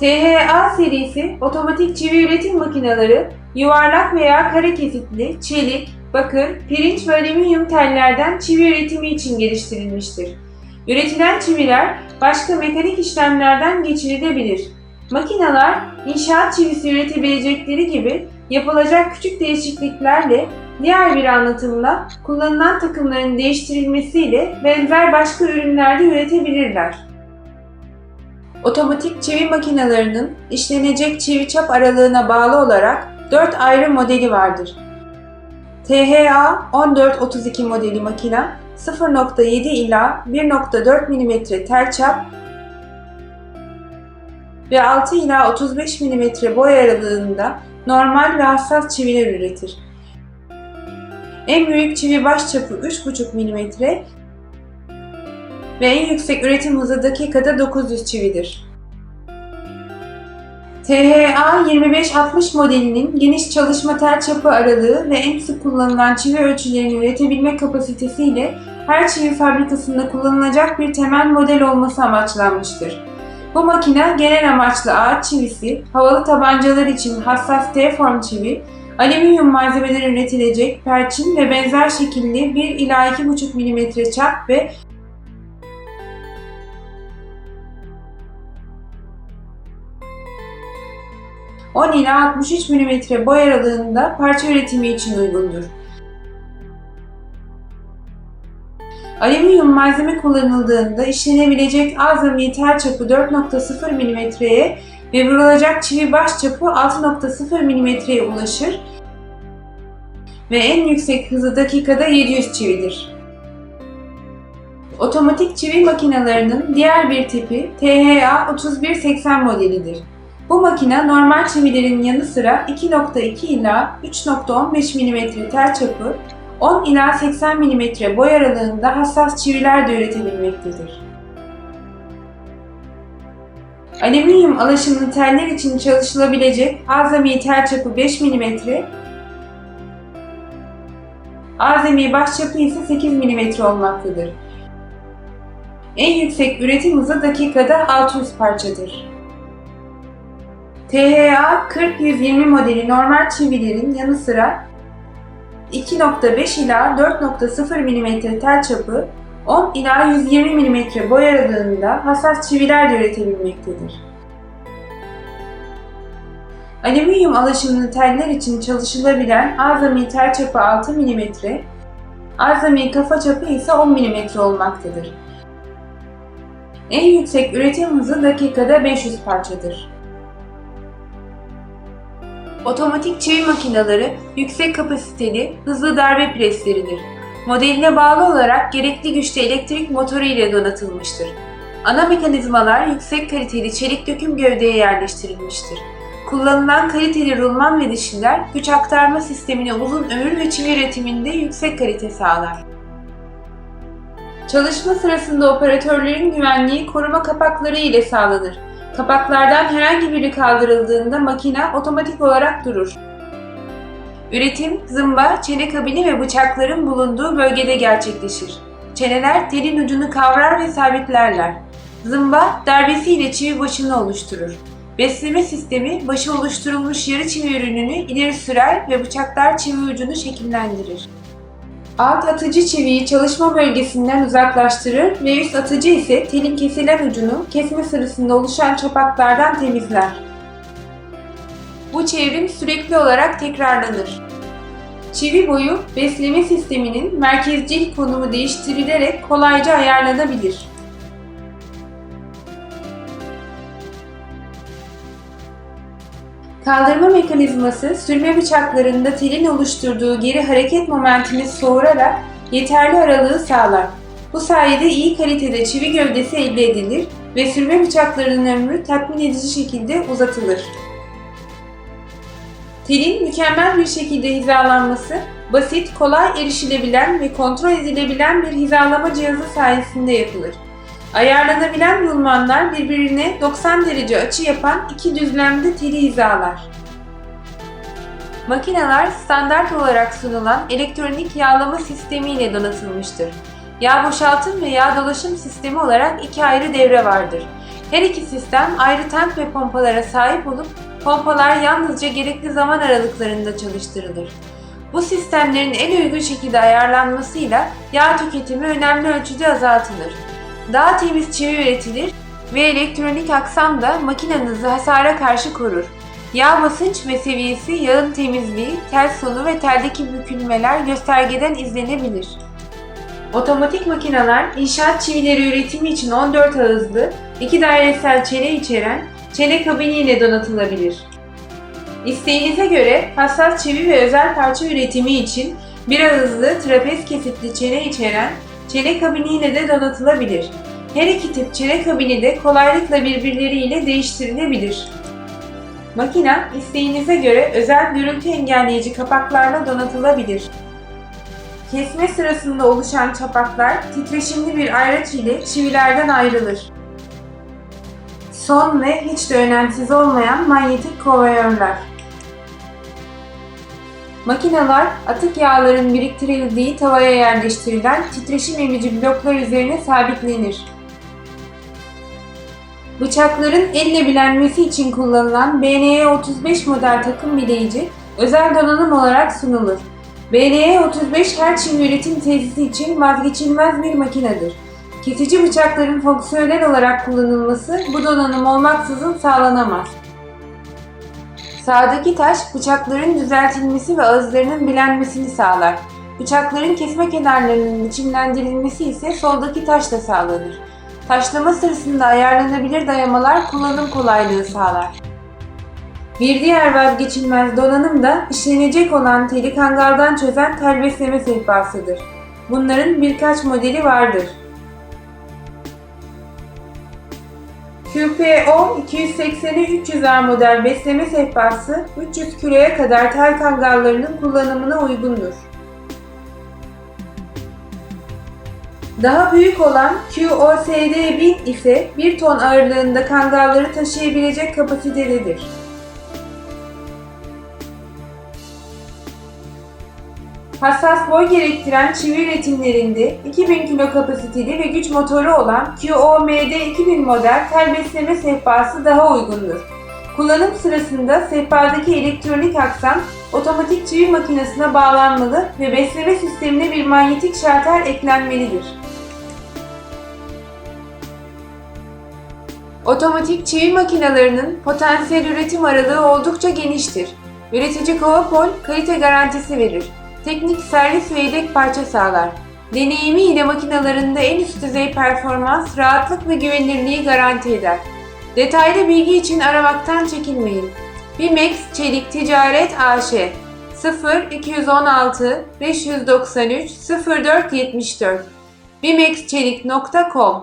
THA serisi otomatik çivi üretim makineleri yuvarlak veya kare kesitli, çelik, bakır, pirinç ve alüminyum tellerden çivi üretimi için geliştirilmiştir. Üretilen çiviler başka mekanik işlemlerden geçirilebilir. Makineler inşaat çivisi üretebilecekleri gibi yapılacak küçük değişikliklerle diğer bir anlatımla kullanılan takımların değiştirilmesiyle benzer başka ürünlerde üretebilirler. Otomatik çivi makinelerinin işlenecek çivi çap aralığına bağlı olarak 4 ayrı modeli vardır. THA 1432 modeli makina 0.7 ila 1.4 mm tel çap ve 6 ila 35 mm boy aralığında normal ve hassas çiviler üretir. En büyük çivi baş çapı 3.5 mm ve en yüksek üretim hızı dakikada 900 çividir. THA 2560 modelinin geniş çalışma tel çapı aralığı ve en sık kullanılan çivi ölçülerini üretebilme kapasitesiyle her çivi fabrikasında kullanılacak bir temel model olması amaçlanmıştır. Bu makine genel amaçlı ağaç çivisi, havalı tabancalar için hassas T-form çivi, alüminyum malzemeler üretilecek perçin ve benzer şekilli 1 ila 2,5 mm çap ve ...10 ila 63 mm boy aralığında parça üretimi için uygundur. Alüminyum malzeme kullanıldığında işlenebilecek azami tel çapı 4.0 mm'ye ve vurulacak çivi baş çapı 6.0 mm'ye ulaşır ve en yüksek hızı dakikada 700 çividir. Otomatik çivi makinelerinin diğer bir tipi THA 3180 modelidir. Bu makine normal çivilerin yanı sıra 2.2 ila 3.15 mm tel çapı 10 ila 80 mm boy aralığında hassas çiviler de üretebilmektedir. Alüminyum alaşımlı teller için çalışılabilecek azami tel çapı 5 mm, azami başçapı ise 8 mm olmaktadır. En yüksek üretim hızı dakikada 600 parçadır. THA 40-120 modeli normal çivilerin yanı sıra 2.5 ila 4.0 mm tel çapı, 10 ila 120 mm boy aralığında hassas çiviler de üretebilmektedir. Alüminyum alaşımlı teller için çalışılabilen azami tel çapı 6 mm, azami kafa çapı ise 10 mm olmaktadır. En yüksek üretim hızı dakikada 500 parçadır. Otomatik çivi makineleri yüksek kapasiteli, hızlı darbe presleridir. Modeline bağlı olarak gerekli güçte elektrik motoru ile donatılmıştır. Ana mekanizmalar yüksek kaliteli çelik döküm gövdeye yerleştirilmiştir. Kullanılan kaliteli rulman ve dişliler güç aktarma sistemine uzun ömür ve çivi üretiminde yüksek kalite sağlar. Çalışma sırasında operatörlerin güvenliği koruma kapakları ile sağlanır. Kapaklardan herhangi biri kaldırıldığında makine otomatik olarak durur. Üretim, zımba, çene kabini ve bıçakların bulunduğu bölgede gerçekleşir. Çeneler telin ucunu kavrar ve sabitlerler. Zımba, darbesiyle çivi başını oluşturur. Besleme sistemi, başı oluşturulmuş yarı çivi ürününü ileri sürer ve bıçaklar çivi ucunu şekillendirir. Alt atıcı çiviyi çalışma bölgesinden uzaklaştırır ve üst atıcı ise telin kesilen ucunu kesme sırasında oluşan çapaklardan temizler. Bu çevrim sürekli olarak tekrarlanır. Çivi boyu besleme sisteminin merkezcil konumu değiştirilerek kolayca ayarlanabilir. Kaldırma mekanizması sürme bıçaklarında telin oluşturduğu geri hareket momentini soğurarak yeterli aralığı sağlar. Bu sayede iyi kalitede çivi gövdesi elde edilir ve sürme bıçaklarının ömrü tatmin edici şekilde uzatılır. Telin mükemmel bir şekilde hizalanması, basit, kolay erişilebilen ve kontrol edilebilen bir hizalama cihazı sayesinde yapılır. Ayarlanabilen rulmanlar birbirine 90 derece açı yapan iki düzlemde teli hizalar. Makineler standart olarak sunulan elektronik yağlama sistemi ile donatılmıştır. Yağ boşaltım ve yağ dolaşım sistemi olarak iki ayrı devre vardır. Her iki sistem ayrı tank ve pompalara sahip olup pompalar yalnızca gerekli zaman aralıklarında çalıştırılır. Bu sistemlerin en uygun şekilde ayarlanmasıyla yağ tüketimi önemli ölçüde azaltılır. Daha temiz çivi üretilir ve elektronik aksam da makinenizi hasara karşı korur. Yağ basınç ve seviyesi, yağın temizliği, tel sonu ve teldeki bükülmeler göstergeden izlenebilir. Otomatik makineler inşaat çivileri üretimi için 14 ağızlı, 2 dairesel çene içeren çene kabini ile donatılabilir. İsteğinize göre hassas çivi ve özel parça üretimi için bir ağızlı trapez kesitli çene içeren çene kabini ile de donatılabilir. Her iki tip çene kabini de kolaylıkla birbirleriyle değiştirilebilir. Makina isteğinize göre özel gürültü engelleyici kapaklarla donatılabilir. Kesme sırasında oluşan çapaklar titreşimli bir ayraç ile çivilerden ayrılır. Son ve hiç de önemsiz olmayan manyetik konveyörler. Makineler atık yağların biriktirildiği tavaya yerleştirilen titreşim emici bloklar üzerine sabitlenir. Bıçakların elle bilenmesi için kullanılan BNE-35 model takım bileyici özel donanım olarak sunulur. BNE-35 her çivi üretim tesisi için vazgeçilmez bir makinedir. Kesici bıçakların fonksiyonel olarak kullanılması bu donanım olmaksızın sağlanamaz. Sağdaki taş bıçakların düzeltilmesi ve ağızlarının bilenmesini sağlar. Bıçakların kesme kenarlarının biçimlendirilmesi ise soldaki taşla sağlanır. Taşlama sırasında ayarlanabilir dayamalar kullanım kolaylığı sağlar. Bir diğer vazgeçilmez donanım da işlenecek olan teli kangaldan çözen tel besleme sehpasıdır. Bunların birkaç modeli vardır. QPO 280'e 300R model besleme sehpası 300 kiloya kadar tel kangallarının kullanımına uygundur. Daha büyük olan QOSD-1000 ise 1 ton ağırlığında kangalları taşıyabilecek kapasitededir. Hassas boy gerektiren çivi üretimlerinde 2000 kilo kapasiteli ve güç motoru olan QOMD 2000 model tel besleme sehpası daha uygundur. Kullanım sırasında sehpadaki elektronik aksam otomatik çivi makinesine bağlanmalı ve besleme sistemine bir manyetik şarter eklenmelidir. Otomatik çivi makinelerinin potansiyel üretim aralığı oldukça geniştir. Üretici Kovapol kalite garantisi verir. Teknik servis ve yedek parça sağlar. Deneyimi ile makinalarında en üst düzey performans, rahatlık ve güvenilirliği garanti eder. Detaylı bilgi için aramaktan çekinmeyin. Bimex Çelik Ticaret AŞ 0 216 593 0474 bimexçelik.com